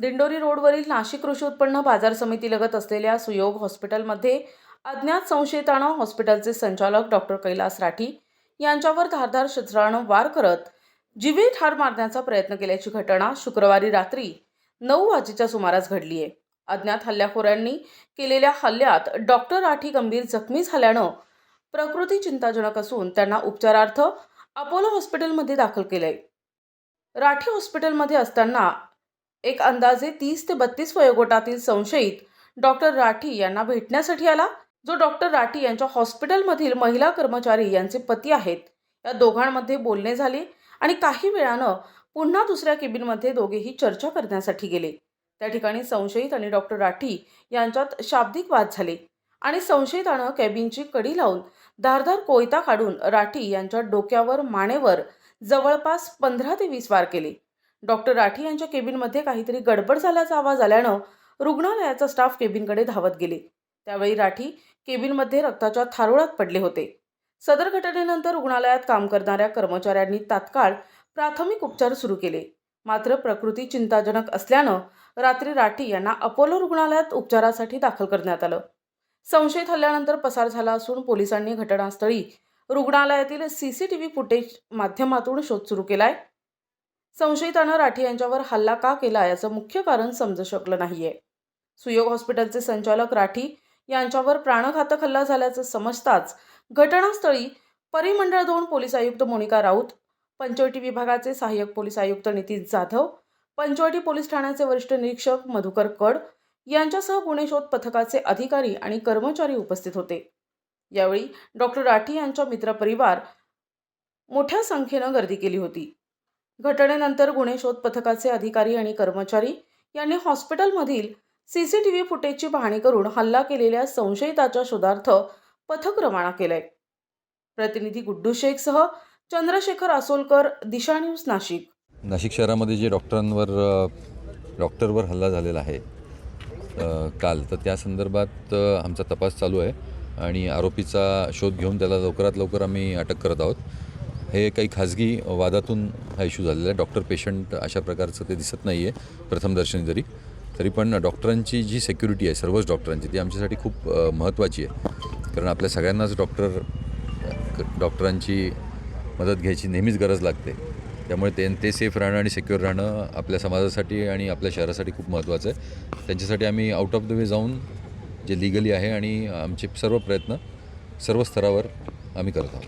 दिंडोरी रोडवरील नाशिक कृषी उत्पन्न बाजार समितीलगत असलेल्या सुयोग हॉस्पिटलमध्ये अज्ञात संशयितानं हॉस्पिटलचे संचालक डॉक्टर कैलास राठी यांच्यावर धारदार शस्त्रानं वार करत जीवे ठार मारण्याचा प्रयत्न केल्याची घटना शुक्रवारी रात्री नऊ वाजेच्या सुमारास घडली आहे. अज्ञात हल्ल्याखोरांनी केलेल्या हल्ल्यात डॉक्टर राठी गंभीर जखमी झाल्यानं प्रकृती चिंताजनक असून त्यांना उपचारार्थ अपोलो हॉस्पिटलमध्ये दाखल केलंय. राठी हॉस्पिटलमध्ये असताना एक अंदाजे तीस ते बत्तीस वयोगटातील संशयित डॉक्टर राठी यांना भेटण्यासाठी आला जो डॉक्टर राठी यांच्या हॉस्पिटलमधील महिला कर्मचारी यांचे पती आहेत. या दोघांमध्ये बोलणे झाले आणि काही वेळानं पुन्हा दुसऱ्या केबिनमध्ये दोघेही चर्चा करण्यासाठी गेले. त्या ठिकाणी संशयित आणि डॉक्टर राठी यांच्यात शाब्दिक वाद झाले आणि संशयितानं केबिनची कडी लावून धारदार कोयता काढून राठी यांच्या डोक्यावर मानेवर जवळपास पंधरा ते वीस वार केले. डॉक्टर राठी यांच्या केबिनमध्ये काहीतरी गडबड झाल्याचा आवाज आल्यानं रुग्णालयाचा स्टाफ केबिनकडे धावत गेले. त्यावेळी राठी केबिनमध्ये रक्ताच्या थारोळात पडले होते. सदर घटनेनंतर रुग्णालयात काम करणाऱ्या कर्मचाऱ्यांनी तात्काळ प्राथमिक उपचार सुरू केले. मात्र प्रकृती चिंताजनक असल्यानं रात्री राठी यांना अपोलो रुग्णालयात उपचारासाठी दाखल करण्यात आलं. संशयित हल्ल्यानंतर पसार झाला असून पोलिसांनी घटनास्थळी रुग्णालयातील सीसीटीव्ही फुटेज माध्यमातून शोध सुरू केलाय. संशयितानं राठी यांच्यावर हल्ला का केला याचं मुख्य कारण समजू शकलं नाहीये. सुयोग हॉस्पिटलचे संचालक राठी यांच्यावर प्राणघातक हल्ला झाल्याचं समजताच घटनास्थळी परिमंडळ दोन पोलीस आयुक्त मोनिका राऊत पंचवटी विभागाचे सहाय्यक पोलीस आयुक्त नितीश जाधव पंचवटी पोलीस ठाण्याचे वरिष्ठ निरीक्षक मधुकर कड यांच्यासह गुन्हे शोध पथकाचे अधिकारी आणि कर्मचारी उपस्थित होते. यावेळी डॉक्टर राठी यांच्या मित्रपरिवार मोठ्या संख्येनं गर्दी केली होती. घटनेनंतर गुन्हे शोध पथकाचे अधिकारी आणि कर्मचारी यांनी हॉस्पिटलमधील सी सी टी व्ही फुटेजची पाहणी करून हल्ला केलेल्या संशयिताच्या शोधार्थ पथक रवाना केलंय. प्रतिनिधी गुड्डू शेखसह चंद्रशेखर आसोलकर दिशा न्यूज नाशिक. नाशिक शहरामध्ये जे डॉक्टरांवर डॉक्टरवर हल्ला झालेला आहे काल तर त्या संदर्भात आमचा तपास चालू आहे आणि आरोपीचा शोध घेऊन त्याला लवकरात लवकर आम्ही अटक करत आहोत. हे काही खाजगी वादातून हा इश्यू झालेला आहे. डॉक्टर पेशंट अशा प्रकारचं ते दिसत नाही आहे प्रथमदर्शनी जरी. तरी पण डॉक्टरांची जी सेक्युरिटी आहे सर्वच डॉक्टरांची ती आमच्यासाठी खूप महत्त्वाची आहे. कारण आपल्या सगळ्यांनाच डॉक्टर डॉक्टरांची मदत घ्यायची नेहमीच गरज लागते. त्यामुळे ते ते सेफ राहणं आणि सेक्युअर राहणं आपल्या समाजासाठी आणि आपल्या शहरासाठी खूप महत्त्वाचं आहे. त्यांच्यासाठी आम्ही आउट ऑफ द वे जाऊन जे लिगली आहे आणि आमचे सर्व प्रयत्न सर्व स्तरावर आम्ही करत आहोत.